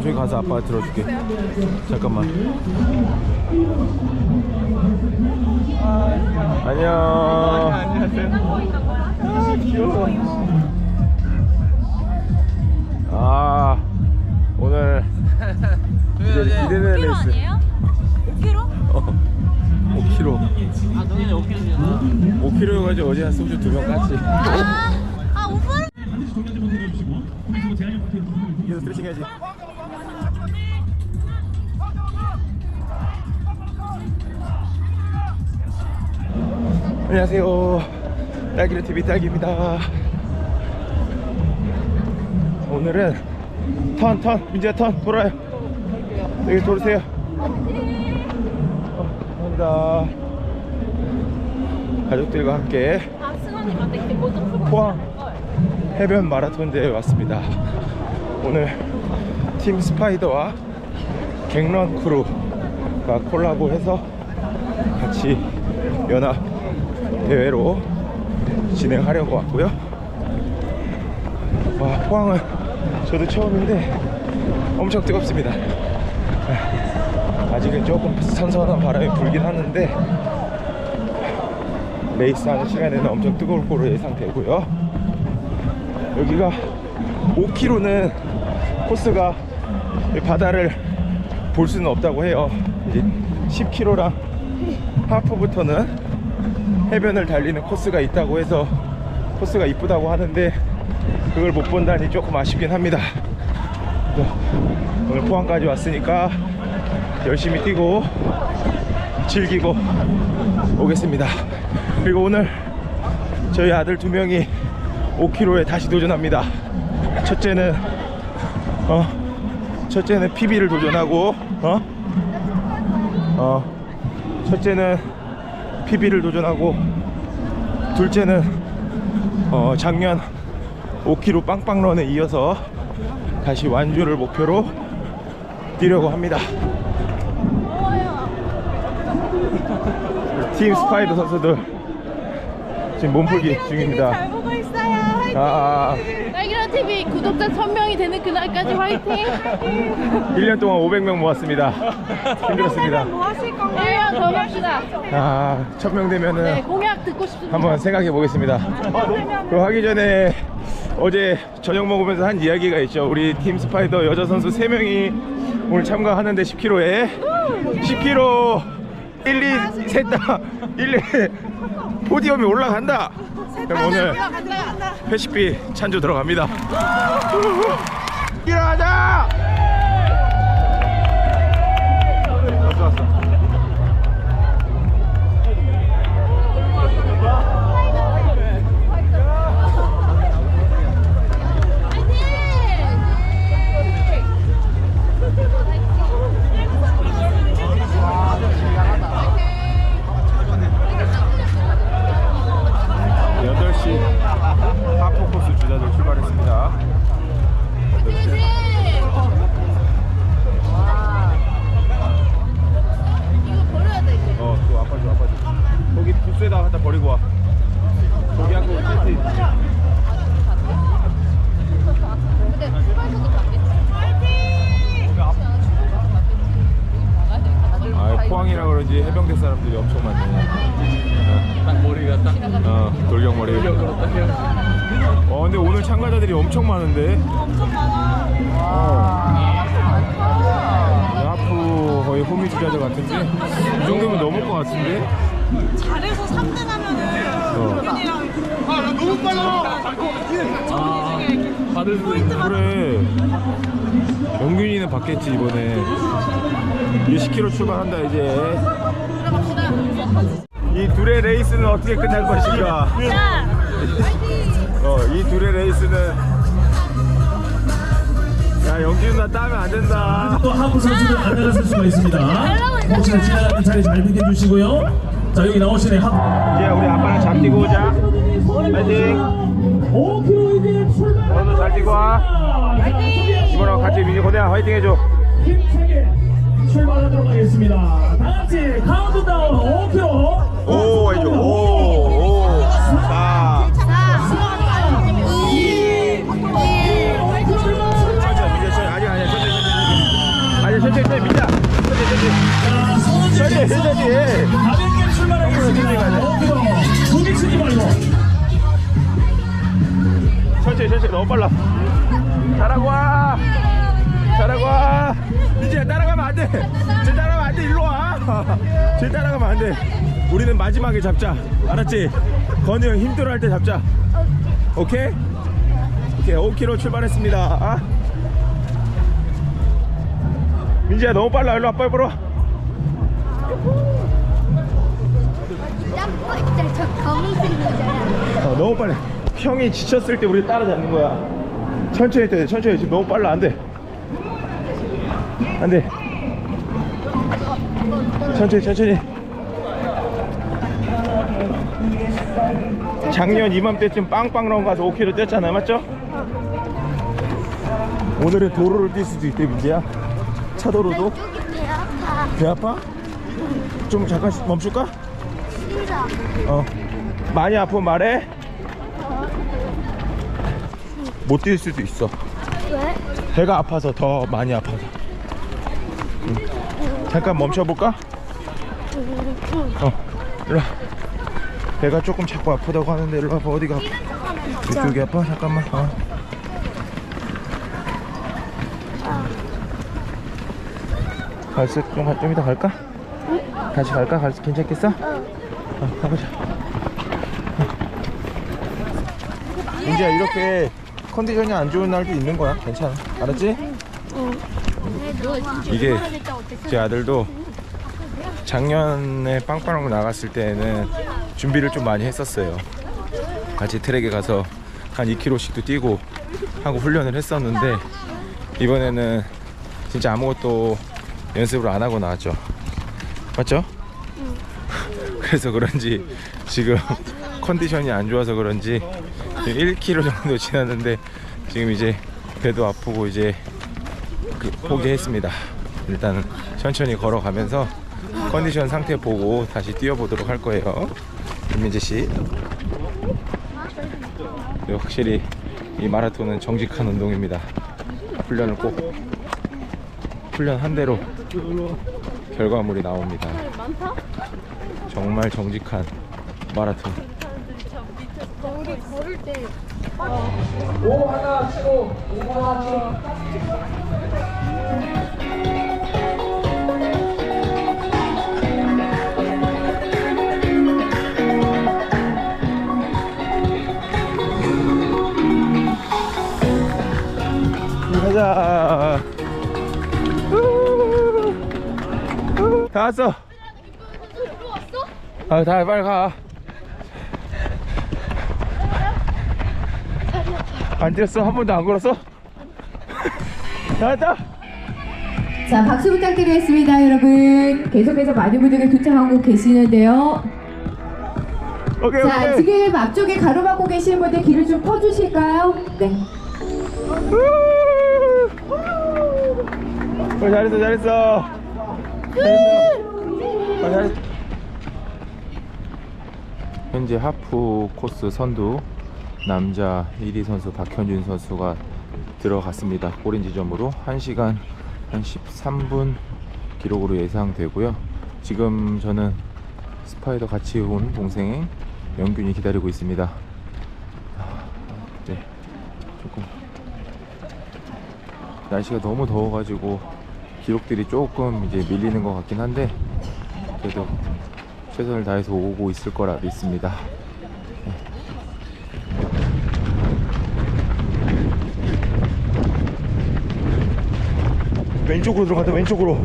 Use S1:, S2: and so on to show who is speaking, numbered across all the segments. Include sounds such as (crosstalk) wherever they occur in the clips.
S1: 잠깐만 저기 가서 아빠가 들어줄게 잠깐만 안녕
S2: 아, 귀여워.
S1: 아 오늘 기대, 기대되는
S3: 5kg
S1: 레이스
S3: 아니에요? 5kg?
S1: 어, 5kg
S2: 아, 너네 5kg잖아.
S1: 5kg여가지고 어제 한 소주 두병 깠지
S3: 아, 아 5분?
S1: 계속 스트레칭 해야지. 안녕하세요. 딸기를 TV 딸기입니다. 오늘은 턴 턴. 민지야 턴. 돌아요. 여기 돌으세요. 어, 감사합니다. 가족들과 함께
S3: 아
S1: 포항
S3: 걸.
S1: 해변 마라톤 대회 왔습니다. 오늘 팀 스파이더와 갱런 크루가 콜라보해서 같이 연합 대회로 진행하려고 왔고요. 와, 포항은 저도 처음인데 엄청 뜨겁습니다. 아직은 조금 선선한 바람이 불긴 하는데 레이스하는 시간에는 엄청 뜨거울 거로 예상되고요. 여기가 5km는 코스가 이 바다를 볼 수는 없다고 해요. 이제 10km랑 하프부터는 해변을 달리는 코스가 있다고 해서 코스가 이쁘다고 하는데 그걸 못 본다니 조금 아쉽긴 합니다. 오늘 포항까지 왔으니까 열심히 뛰고 즐기고 오겠습니다. 그리고 오늘 저희 아들 두 명이 5km에 다시 도전합니다. 첫째는 어 첫째는 PB를 도전하고 어? 어 첫째는 PB를 도전하고 둘째는 어 작년 5km 빵빵런에 이어서 다시 완주를 목표로 뛰려고 합니다. (laughs) 팀 스파이더 선수들 지금 몸풀기 중입니다.
S3: 있어요. 화이팅.
S1: 아,
S3: TV 구독자 1000명이 되는 그날까지 화이팅.
S1: 1년 동안 500명 모았습니다. 힘들었습니다.
S3: 뭐 하실 건가요? 1년 더 갑시다.
S1: 아, 1000명 되면은
S3: 네, 공약 듣고 싶습니다.
S1: 한번 생각해 보겠습니다. 그 하기 전에 어제 저녁 먹으면서 한 이야기가 있죠. 우리 팀 스파이더 여자 선수 3명이 오늘 참가하는데 10km에 10km 1, 2, 셋다 1, 2 포디움에 올라간다. 그럼 오늘 회식비 찬조 들어갑니다. 일어나자! 왔어 왔어. 갖다 버리고 와. 거기 한거 텐트.
S3: 근데 출발서도 받겠지.
S1: 아, 포항이라 그런지 해병대 사람들이 엄청 많네.
S2: 딱 머리가 딱.
S1: 어, 돌격 머리. 어, 근데 오늘 참가자들이 엄청 많은데.
S3: 엄청 많아.
S1: 하프 거의 호미 주자들 같은데. 이 정도면 넘을 것 같은데.
S4: 잘해서 3등 하면은
S1: 어.
S4: 윤이랑
S2: 아, 받을 수 있는.
S1: 그래. 영균이는 받겠지 이번에. 이제 10km 출발한다 이제. 이 둘의 레이스는 어떻게 끝날 것인가?
S3: 자,
S1: 어, 이 둘의 레이스는 야 영균 나 따면 안 된다.
S5: 또 하부 선수들 안 나갔을 수가 있습니다. 혹시나 지나가는 자리 잘 비켜주시고요. 자 여기 나오시네 한
S1: 이제 우리 아빠랑 잘 뛰고 오자 화이팅
S5: 5km 이제 출발
S1: 너도 잘 뛰고 와 이번하고 같이 민지 고대야 화이팅 해줘
S5: 힘차게 출발하도록 하겠습니다 다같이 카운트다운 5km
S1: 오 해줘 오 4, 4 3 2 1 천천히 민지 천천히 아직 아니야 천천히 천천히 아직 천천히 민지 천천히 천천히 천천히 천천히 치지 말고 너무 빨라. 잘하고 와. 잘하고 와 이제 따라가면 안돼. 제 따라가면 안돼. 일로 와제 따라가면 안돼. 우리는 마지막에 잡자. 알았지? 건우 형 힘들어 할 때 잡자. 오케이? 오케이 5km 출발했습니다. 아? 민지야 너무 빨라. 일로 와 빨리 보러
S6: 저.
S1: 어, 너무 빨리 형이 지쳤을 때 우리 따라잡는 거야 천천히 돼 천천히 지금 너무 빨라 안돼 안돼 천천히 천천히 작년 이맘때쯤 빵빵런 가서 5km 뛰었잖아 맞죠? 오늘은 도로를 뛸 수도 있대 민지야 차도로도
S6: 쪽이 배 아파.
S1: 배 아파? 좀 잠깐 멈출까?
S6: 어
S1: 많이 아프면 말해 못 뛸 수도 있어
S6: 왜?
S1: 배가 아파서 더 많이 아파서 응. 잠깐 멈춰볼까? 어 일로 와 배가 조금 자꾸 아프다고 하는데 일로 와봐 어디가 아파 이쪽이 아파? 잠깐만 어. 갈수 좀, 가- 좀 이따 갈까? 같이 갈까? 갈수 괜찮겠어? 어, 가보자. 이제 이렇게 컨디션이 안 좋은 날도 있는 거야. 괜찮아. 알았지? 이게 제 아들도 작년에 빵빵하고 나갔을 때는 준비를 좀 많이 했었어요. 같이 트랙에 가서 한 2km씩도 뛰고 하고 훈련을 했었는데 이번에는 진짜 아무것도 연습을 안 하고 나왔죠. 맞죠? 그래서 그런지 지금 컨디션이 안 좋아서 그런지 1km 정도 지났는데 지금 이제 배도 아프고 이제 그 포기했습니다. 일단은 천천히 걸어가면서 컨디션 상태 보고 다시 뛰어보도록 할 거예요. 김민재 씨. 네, 확실히 이 마라톤은 정직한 운동입니다. 훈련을 꼭 훈련한 대로 결과물이 나옵니다. 정말 정직한 마라톤.
S3: 우리 걸을 때
S1: 가자. 우. 우. 다 왔어. 아, 다 빨리 가. 안 뛰었어? 한 번도 안 걸었어? 다 왔다.
S7: 자, 박수 부탁드리겠습니다, 여러분. 계속해서 많은 분들이 도착하고 계시는데요.
S1: 오케이,
S7: 자,
S1: 오케이.
S7: 지금 앞쪽에 가로막고 계시는 분들 길을 좀 퍼주실까요? 네.
S1: 어, 잘했어, 잘했어. 잘했어. 어, 잘했어. 현재 하프 코스 선두 남자 1위 선수 박현준 선수가 들어갔습니다. 골인 지점으로 1시간 한 13분 기록으로 예상되고요. 지금 저는 스파이더 같이 온 동생 영균이 기다리고 있습니다. 아, 네, 조금 날씨가 너무 더워가지고 기록들이 조금 이제 밀리는 것 같긴 한데 그래도 최선을 다해서 오고 있을 거라 믿습니다. 왼쪽으로 들어간다 왼쪽으로.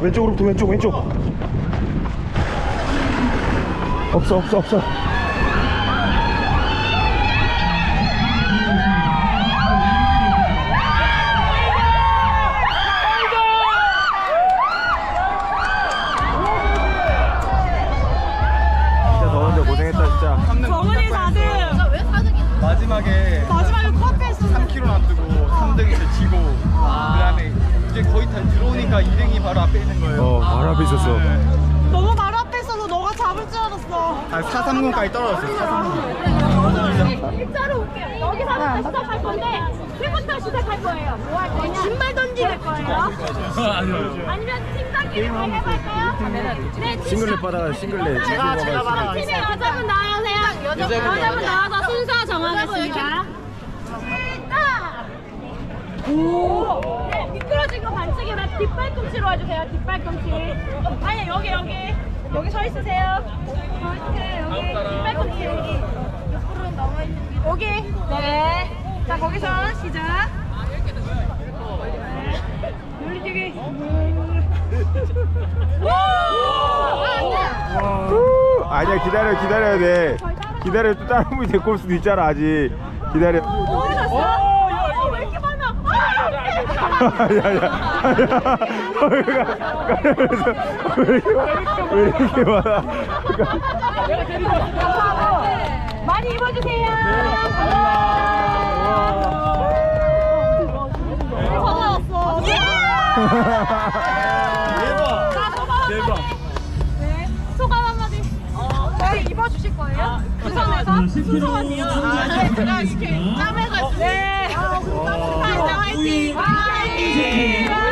S1: 왼쪽으로부터 왼쪽 왼쪽. 없어 없어 없어
S8: 아, 430까지 떨어졌어요 430
S3: 일자로 올게요. 여기서 시작할 건데 지금부터 시작할 거예요. 뭐 할 거냐? 신발 던지할 거예요.
S2: 아니요.
S3: 아니면 팀장끼리 가위바위보할까요? 네,
S1: 싱글렛 받아가 싱글렛
S8: 제가 제가 받아가겠습니다
S3: 팀에 여자분 나와주세요. 여자분, 여자분 나와서 순서 정하겠습니다. 네, 미끄러진 거 반칙이면 뒷발꿈치로 해주세요. 뒷발꿈치. 아니 여기 여기 여기 서 있으세요. 여기 뒷발꿈치 여기. 옆으로 나와 있는 게 여기. 네. 자 거기서 시작. 네. 놀리기. 오!
S1: 후, 아니야 기다려 기다려야 돼 기다려 또 다른 분이 데리고 올 수도 있잖아 아직 기다려
S3: 어디 갔어? 어, 왜 이렇게 많아?
S1: 야야 (laughs) (laughs) (laughs) 왜 이렇게 많아 왜 이렇게 많아
S3: 많이 입어주세요. 예!
S8: 대박. 대박.
S3: 네, 소감 한마디. 네, 입어주실 거예요? 그 선에서?
S5: 10kg 남자
S4: 제가 이렇게
S5: 니다
S4: 짬해가지고.
S3: 네.
S4: 화이팅, 화이팅.
S3: 화이팅!